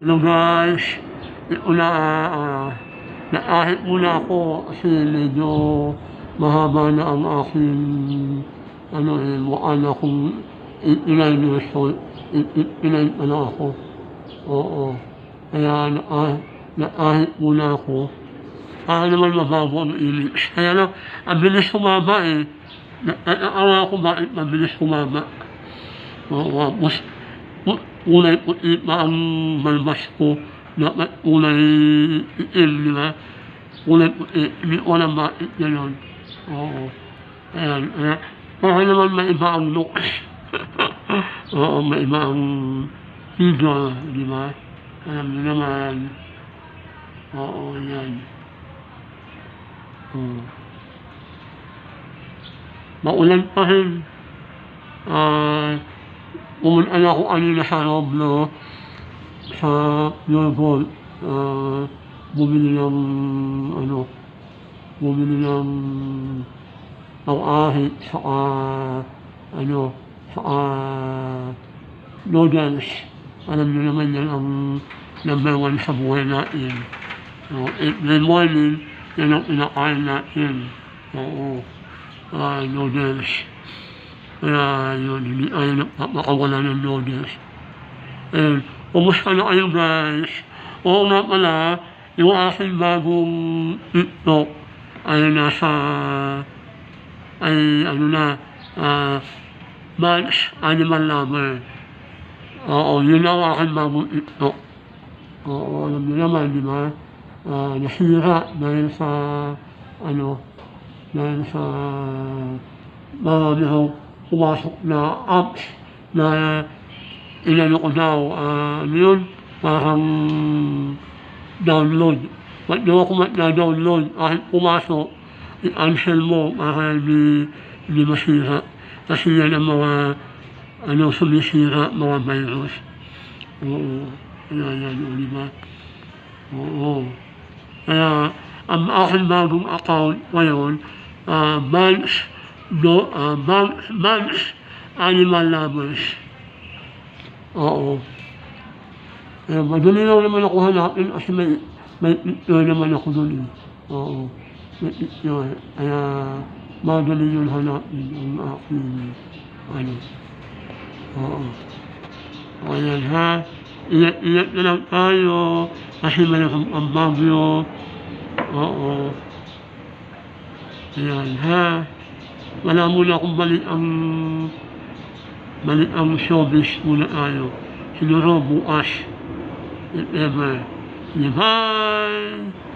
Hello guys, una uh, naahit muna ako kasi medyo mahaba na ang aking ano eh, mukhang akong i- ilan years old, I- i- ilan ano ako. Oo. Kaya na, naahit muna ako. Para naman mabago ang init. Kaya lang, ang bilis kumaba eh. Na- Naawa ako bakit mabilis kumaba. Oo, mas, pu- kulay puti pa ang balbas ko. Dapat kulay itim, di ba? Kulay puti, hindi ko alam bakit gano'n. Oo. Ayan, kaya, para naman may iba ang look. Oo, may iba ang figure, di ba? Alam niyo naman. Oo, yan. Oo. Maulan pa rin. Ah, na ako kanina sa Roblo, sa Pure Gold. Ah, bumili ng, ano, bumili ng pang-ahit, saka, ano, saka, noodles. Alam niyo naman yan ang number one Kaya yun, hindi tayo nagpapakawala ng noodles. And, kumusta na kayo guys? Oo nga pala, yung aking bagong TikTok ay nasa, ay ano na, ah, Manch Animal Lover. Oo, yun ang aking bagong TikTok. Oo, alam niyo naman, di ba? Ah, nasira dahil sa, ano, dahil sa marami akong pumasok na apps na inano ko daw, ah, ano yun, parang download. Ba't daw ako mat-download? Kahit pumasok, i-cancel mo para hindi, hindi masira. Kasi yan ang mga, ano, sumisira, mga virus. Oo, kaya yan, o, di ba? Oo. Kaya, ang aking bagong account ngayon, uh, Vance, uh, Vance Animal Lovers. Oo. Madali lang naman ako hanapin kasi may, may picture naman ako doon eh. Oo. May picture. Kaya madali yun hanapin ang aking ano. Oo. O yan ha. Ingat-ingat na lang tayo kasi mayroon ang bagyo. Oo. Ayan ha. Wala muna akong balik ang balik ang showbiz muna tayo. Siguro bukas. If ever. Bye!